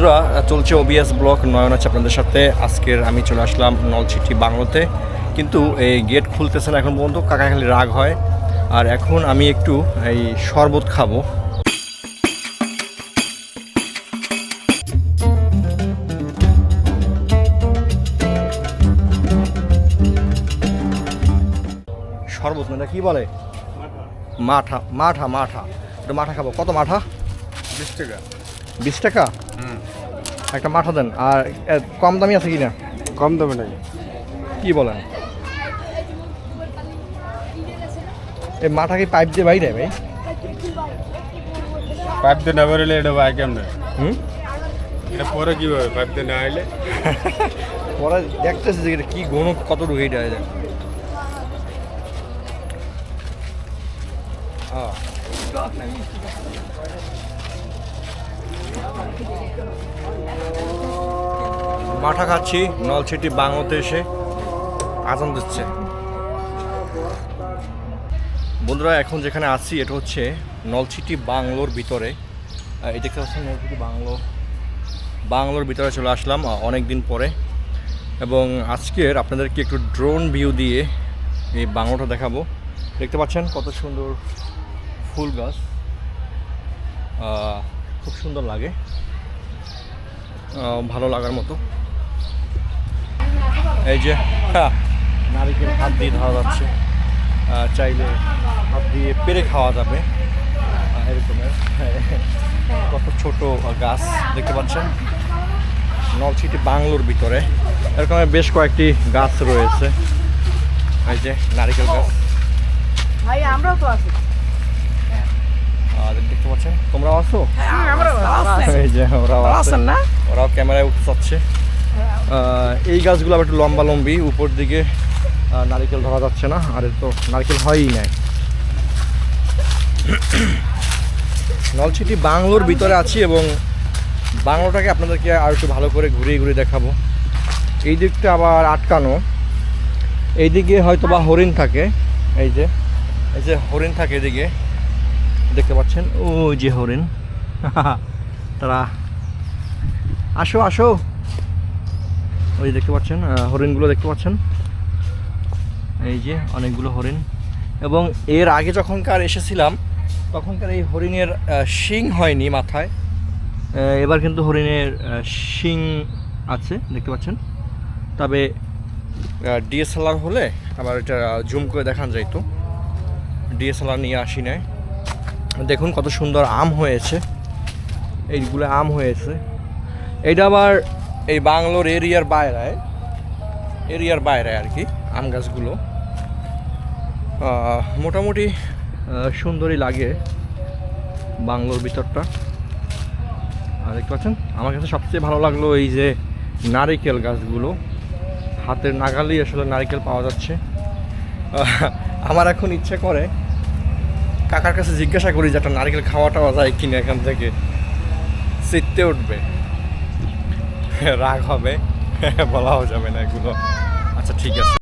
বন্ধুরা চলছে OBS block নয়ন আছে আপনাদের সাথে। আজকের আমি চলে আসলাম নলছিটি বাংলোতে। কিন্তু এই গেট খুলতেছে না এখন পর্যন্ত কাকা খালি রাগ হয়। আর এখন আমি একটু এই শরবত খাব। শরবত না এটা কি বলে? মাঠা। মাঠা মাঠা। এটা মাঠা খাব। কত মাঠা? বিশ টাকা। বিশ টাকা? একটা মাঠা দেন আর কম দামি আছে কিনা? কম দামে নাই। কি বলেন? এই মাঠা কি পাইপ দিয়ে বাইরে ভাই? পাইপ দিয়ে না বেরোলে এটা ভাই কেমনে? হুম? এটা পরে কি হবে পাইপ দিয়ে না আইলে? পরে দেখতেছি যে এটা কি গুণ কত ঢুকে এটা যায় মাঠা খাচ্ছি, নলছিটি বাংলোতে এসে আজান দিচ্ছে। বন্ধুরা, এখন যেখানে আছি, এটা হচ্ছে নলছিটি বাংলোর ভিতরে। এই দেখতে পাচ্ছেন নলছিটি বাংলো। বাংলোর ভিতরে চলে আসলাম অনেক দিন পরে। এবং আজকের আপনাদেরকে একটু ড্রোন ভিউ দিয়ে এই বাংলোটা দেখাবো। দেখতে পাচ্ছেন কত সুন্দর ফুল গাছ। খুব সুন্দর লাগে। ভালো লাগার মতো। এই যে হ্যাঁ, নারিকেল হাত দিয়ে ধরা যাচ্ছে। চাইলে হাত দিয়ে পেরে খাওয়া যাবে। এরকমের। কত ছোট গাছ দেখতে পাচ্ছেন। নলছিটি বাংলোর ভিতরে। এরকম বেশ কয়েকটি গাছ রয়েছে। এই যে নারিকেল গাছ। ভাই আমরাও তো আছি। আর দেখতে পাচ্ছেন। তোমরাও আছো আমরাও আছি এই যে ওরাও আছে না? ওরাও ক্যামেরায় উঠতে চাচ্ছে। এই গাছগুলো আবার একটু লম্বা লম্বি উপর দিকে নারকেল ধরা যাচ্ছে না আর তো নারকেল হয়ই নাই। নলছিটি বাংলোর ভিতরে আছি এবং বাংলোটাকে আপনাদেরকে আর একটু ভালো করে ঘুরিয়ে ঘুরিয়ে দেখাবো। এই দিকটা আবার আটকানো। এইদিকে হয়তো বা হরিণ থাকে। এই যে এই যে হরিণ থাকে এদিকে। দেখতে পাচ্ছেন, ওই যে হরিণ। তারা, আসো আসো। ওই দেখতে পাচ্ছেন হরিণগুলো দেখতে পাচ্ছেন। এই যে অনেকগুলো হরিণ। এবং এর আগে যখনকার এসেছিলাম, তখনকার এই হরিণের শিং হয়নি মাথায়। এবার কিন্তু হরিণের শিং আছে, দেখতে পাচ্ছেন। তবে ডিএসএলআর হলে আবার এটা জুম করে দেখান যাইতো। ডিএসএলআর নিয়ে আসি নাই। দেখুন কত সুন্দর আম হয়েছে। এইগুলো আম হয়েছে। এটা আবার এই বাংলোর এরিয়ার বাইরে। এরিয়ার বাইরে আর কি, আম গাছগুলো। মোটামুটি সুন্দরই লাগে বাংলোর ভিতরটা। আর দেখতে পাচ্ছেন, আমার কাছে সবচেয়ে ভালো লাগল এই যে নারিকেল গাছগুলো। হাতের নাগালেই আসলে নারিকেল পাওয়া যাচ্ছে। আমার এখন ইচ্ছে করে কাকার কাছে জিজ্ঞাসা করি যে একটা নারকেল খাওয়াটা যায় কিনা এখান থেকে। চিত্তে উঠবে। রাগ হবে, বলাও যাবে না এগুলো। আচ্ছা ঠিক আছে।